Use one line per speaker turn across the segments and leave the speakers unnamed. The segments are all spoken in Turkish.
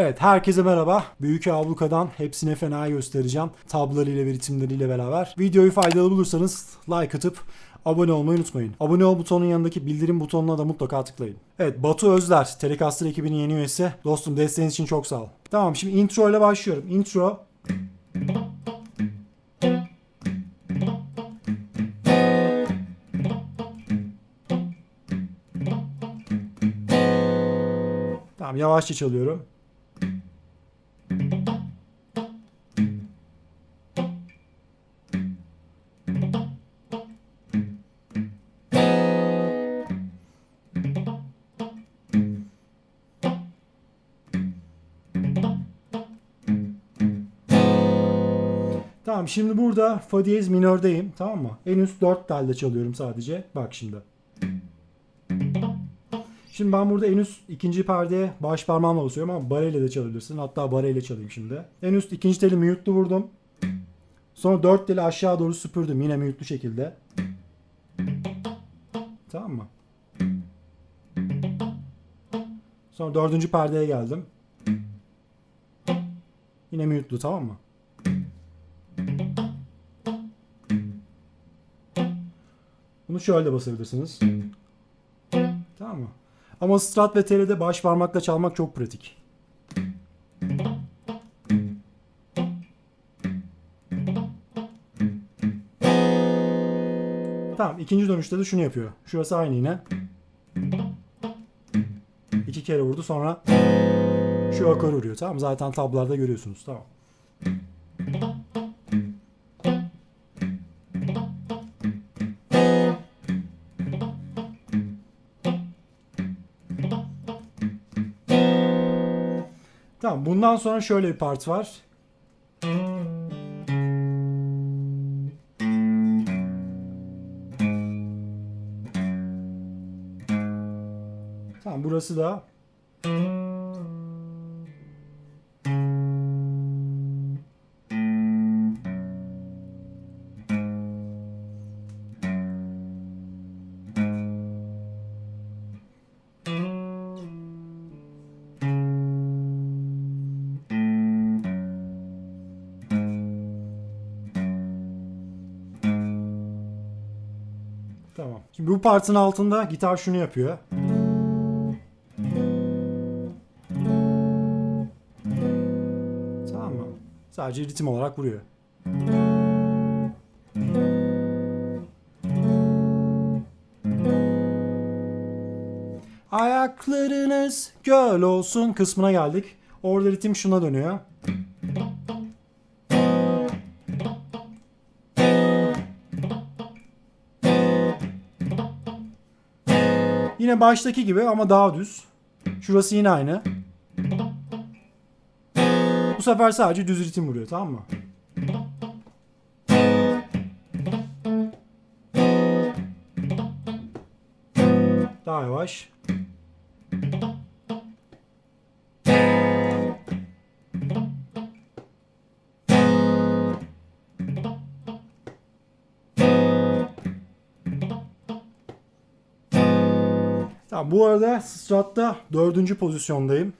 Evet herkese merhaba. Büyük Abluka'dan hepsine fena göstereceğim. Tablolarıyla ve ritimleriyle beraber. Videoyu faydalı bulursanız like atıp abone olmayı unutmayın. Abone ol butonun yanındaki bildirim butonuna da mutlaka tıklayın. Evet Batu Özler, Telecaster ekibinin yeni üyesi. Dostum desteğiniz için çok sağ ol. Tamam şimdi intro ile başlıyorum. Intro Tamam yavaşça çalıyorum. Tamam şimdi burada fa diyez minördeyim tamam mı? En üst 4 telde çalıyorum sadece. Bak şimdi. Şimdi ben burada en üst ikinci perdeye baş parmağımla basıyorum ama bareyle de çalabilirsin. Hatta bareyle çalayım şimdi. En üst ikinci teli mute'lu vurdum. Sonra dört teli aşağı doğru süpürdüm yine mute'lu şekilde. Tamam mı? Sonra dördüncü perdeye geldim. Yine mute'lu tamam mı? Bunu şöyle basabilirsiniz. Tamam mı? Ama Strat ve Tele'de baş parmakla çalmak çok pratik. Tamam ikinci dönüşte de şunu yapıyor. Şurası aynı yine. İki kere vurdu sonra şu akor vuruyor. Tamam zaten tablarda görüyorsunuz. Tamam. Tamam bundan sonra şöyle bir part var. Tamam burası da bu partın altında gitar şunu yapıyor. Tamam mı? Sadece ritim olarak vuruyor. Ayaklarınız göl olsun kısmına geldik. Orada ritim şuna dönüyor. Yine baştaki gibi ama daha düz. Şurası yine aynı. Bu sefer sadece düz ritim vuruyor tamam mı? Daha yavaş. Tamam bu arada Strat'ta dördüncü pozisyondayım.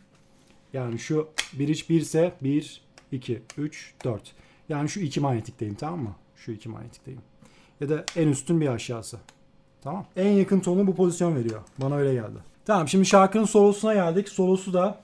Yani şu bir iç 1 ise 1, 2, 3, 4. Yani şu iki manyetikteyim tamam mı? Şu iki manyetikteyim. Ya da en üstün bir aşağısı. Tamam. En yakın tonu bu pozisyon veriyor. Bana öyle geldi. Tamam şimdi şarkının solosuna geldik. Solosu da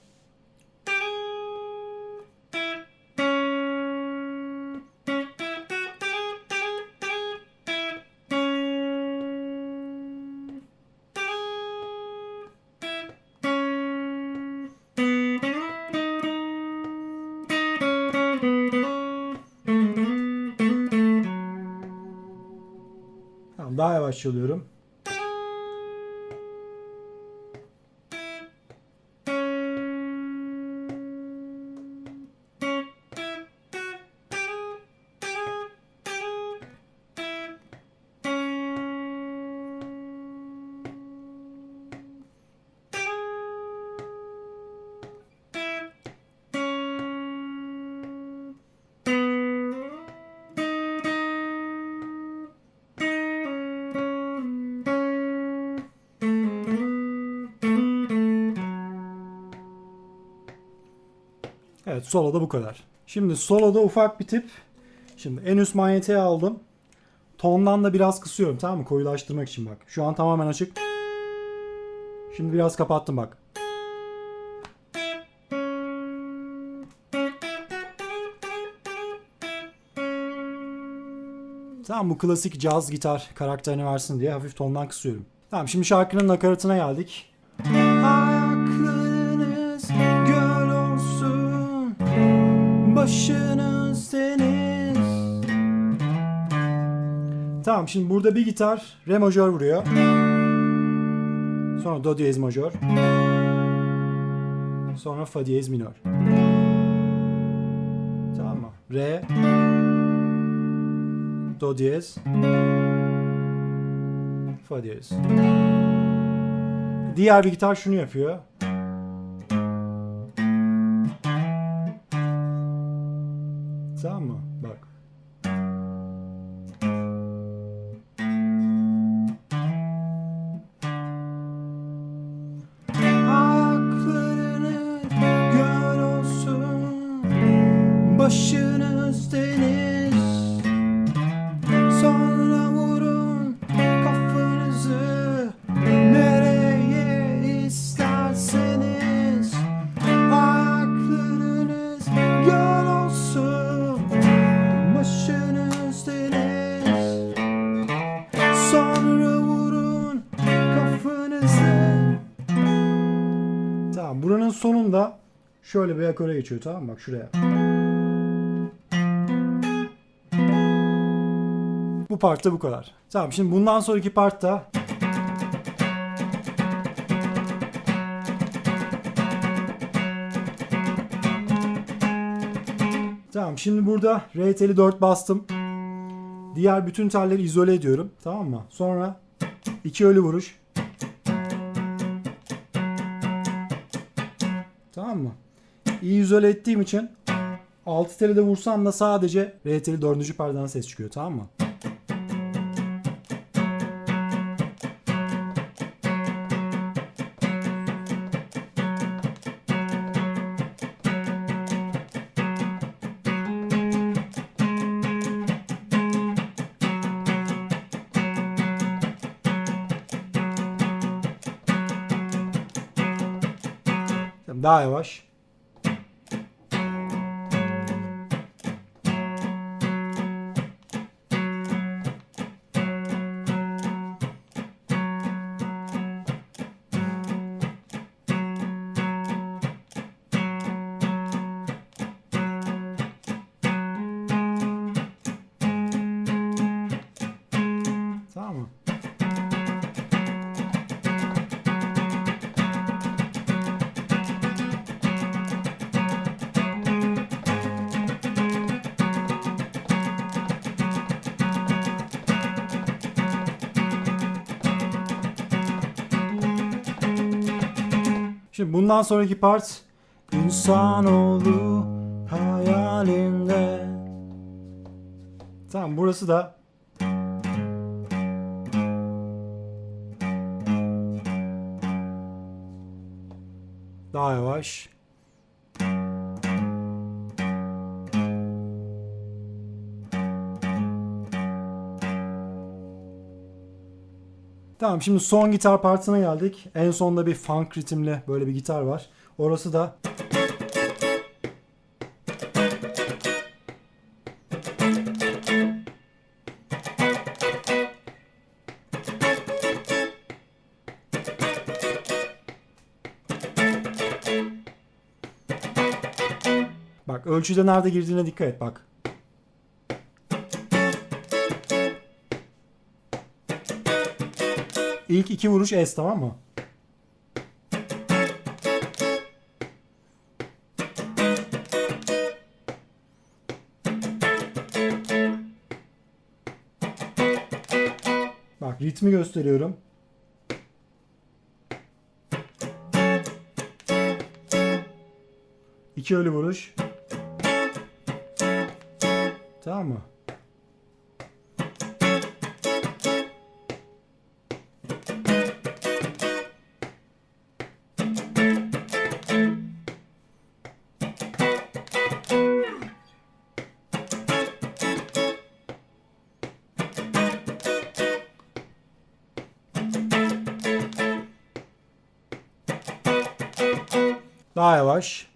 daha yavaş çalıyorum. Evet soloda bu kadar. Şimdi soloda ufak bir tip. Şimdi en üst manyetiği aldım. Tondan da biraz kısıyorum tamam mı? Koyulaştırmak için bak. Şu an tamamen açık. Şimdi biraz kapattım bak. Tamam bu klasik caz gitar karakterini versin diye hafif tondan kısıyorum. Tamam şimdi şarkının nakaratına geldik. Başınız deniz. Tamam şimdi burada bir gitar re majör vuruyor. Sonra do diyez majör. Sonra fa diyez minör. Tamam mı? Re do diyez fa diyez. Diğer bir gitar şunu yapıyor. Tamam mı? Sonunda şöyle bir akora geçiyor tamam mı? Bak şuraya. Bu partta bu kadar. Tamam şimdi bundan sonraki partta Tamam şimdi burada R teli 4 bastım. Diğer bütün telleri izole ediyorum. Tamam mı? Sonra iki ölü vuruş. İyi izole ettiğim için 6 teli de vursam da sadece R teli 4. perdeden ses çıkıyor. Tamam mı? Daha yavaş. Şimdi bundan sonraki part İnsanoğlu hayalinde. Tamam burası da daha yavaş. Tamam şimdi son gitar partına geldik. En sonda bir funk ritimli böyle bir gitar var. Orası da Bak ölçüde nerede girdiğine dikkat et bak. İlk iki vuruş S tamam mı? Bak ritmi gösteriyorum. İki ölü vuruş. Tamam mı? Daha yavaş.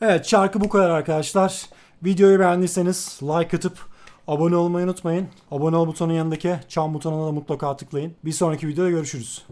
Evet şarkı bu kadar arkadaşlar. Videoyu beğendiyseniz like atıp abone olmayı unutmayın. Abone ol butonun yanındaki çan butonuna da mutlaka tıklayın. Bir sonraki videoda görüşürüz.